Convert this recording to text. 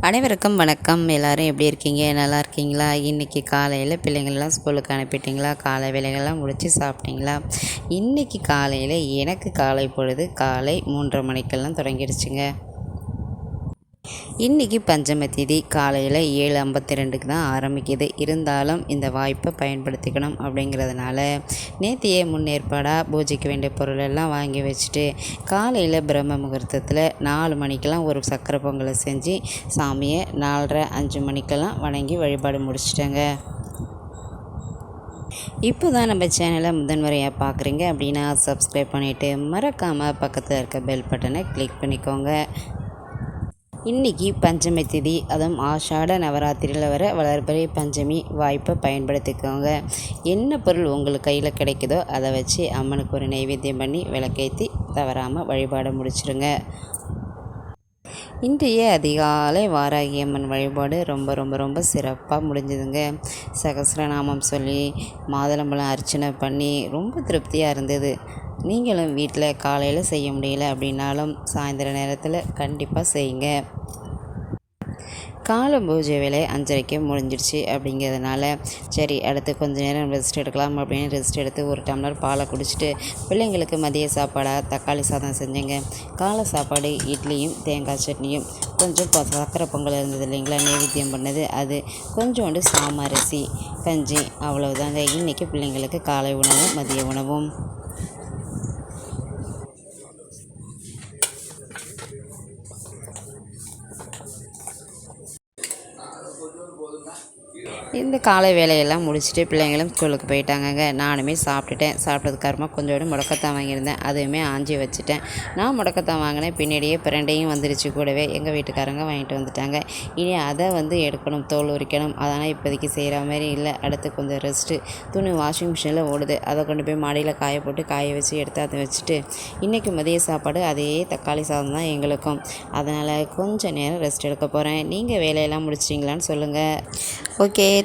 அனைவருக்கும் வணக்கம். எல்லோரும் எப்படி இருக்கீங்க? நல்லா இருக்கீங்களா? இன்றைக்கி காலையில் பிள்ளைங்கள்லாம் ஸ்கூலுக்கு அனுப்பிட்டிங்களா? காலை வேலைகள்லாம் முடித்து சாப்பிட்டீங்களா? இன்றைக்கி காலையில் எனக்கு காலை பொழுது காலை மூன்றரை மணிக்கெல்லாம் தொடங்கிடுச்சுங்க. இன்றைக்கி பஞ்சம தேதி காலையில் ஏழு ஐம்பத்தி ரெண்டுக்கு தான் ஆரம்பிக்குது. இருந்தாலும் இந்த வாய்ப்பை பயன்படுத்திக்கணும் அப்படிங்கிறதுனால நேத்தியே முன்னேற்பாடாக பூஜைக்கு வேண்டிய பொருளெல்லாம் வாங்கி வச்சுட்டு காலையில் பிரம்ம முகூர்த்தத்தில் நாலு மணிக்கெல்லாம் ஒரு சக்கரை பொங்கலை செஞ்சு சாமியை நாலரை அஞ்சு மணிக்கெல்லாம் வணங்கி வழிபாடு முடிச்சிட்டேங்க. இப்போ தான் நம்ம சேனலை முதன்முறையாக பார்க்குறீங்க அப்படின்னா சப்ஸ்கிரைப் பண்ணிவிட்டு மறக்காமல் பக்கத்தில் இருக்க பெல் பட்டனை கிளிக் பண்ணிக்கோங்க. இன்றைக்கி பஞ்சமி திதி. அதுவும் ஆஷாட நவராத்திரியில் வர வளர்பிறை பஞ்சமி வாய்ப்பை பயன்படுத்திக்கோங்க. என்ன பொருள் உங்களுக்கு கையில் கிடைக்குதோ அதை வச்சு அம்மனுக்கு ஒரு நைவேத்தியம் பண்ணி விளக்கேற்றி தவறாமல் வழிபாடு முடிச்சிருங்க. இன்றைய அதிகாலை வாராகி அம்மன் வழிபாடு ரொம்ப ரொம்ப ரொம்ப சிறப்பாக முடிஞ்சதுங்க. சகசிரநாமம் சொல்லி மாதுளம்பழம் அர்ச்சனை பண்ணி ரொம்ப திருப்தியாக இருந்தது. நீங்களும் வீட்டில் காலையில் செய்ய முடியல அப்படின்னாலும் சாயந்தர நேரத்தில் கண்டிப்பாக செய்யுங்க. கால பூஜை வேலை அஞ்சரைக்கு முடிஞ்சிடுச்சு அப்படிங்கிறதுனால சரி அடுத்து கொஞ்ச நேரம் ரெஸ்ட் எடுக்கலாம் அப்படின்னு ரெஸ்ட் எடுத்து ஒரு டம்ளர் பாலை குடிச்சிட்டு பிள்ளைங்களுக்கு மதிய சாப்பாடாக தக்காளி சாதம் செஞ்சேங்க. காலை சாப்பாடு இட்லியும் தேங்காய் சட்னியும் கொஞ்சம் சக்கரை பொங்கல் இருந்தது இல்லைங்களா நைவேத்தியம் பண்ணது. அது கொஞ்சோண்டு சாமரிசி கஞ்சி அவ்வளவுதாங்க. இன்றைக்கி பிள்ளைங்களுக்கு காலை உணவும் மதிய உணவும். இந்த காலை வேலையெல்லாம் முடிச்சுட்டு பிள்ளைங்களும் ஸ்கூலுக்கு போயிட்டாங்கங்க. நானுமே சாப்பிட்டுட்டேன். சாப்பிட்டதுக்கப்புறமா கொஞ்சோடு முடக்கத்தான் வாங்கியிருந்தேன். அதுவுமே ஆஞ்சி வச்சுட்டேன். நான் முடக்கத்தான் வாங்கினேன். பின்னாடியே பிரண்டையும் வந்துருச்சு கூடவே. எங்கள் வீட்டுக்காரங்க வாங்கிட்டு வந்துட்டாங்க. இனி அதை வந்து எடுக்கணும். தோல் உரிக்கணும். அதனால் இப்போதைக்கு செய்கிற மாதிரி இல்லை. அடுத்து கொஞ்சம் ரெஸ்ட்டு. துணி வாஷிங் மிஷினில் ஓடுது. அதை கொண்டு போய் மாடியில் காய போட்டு காய வச்சு எடுத்து அதை வச்சுட்டு இன்றைக்கி மதிய சாப்பாடு அதே தக்காளி சாதம் தான் எங்களுக்கும். அதனால் கொஞ்சம் நேரம் ரெஸ்ட் எடுக்க போகிறேன். நீங்கள் வேலையெல்லாம் முடிச்சிட்டிங்களான்னு சொல்லுங்கள். Okay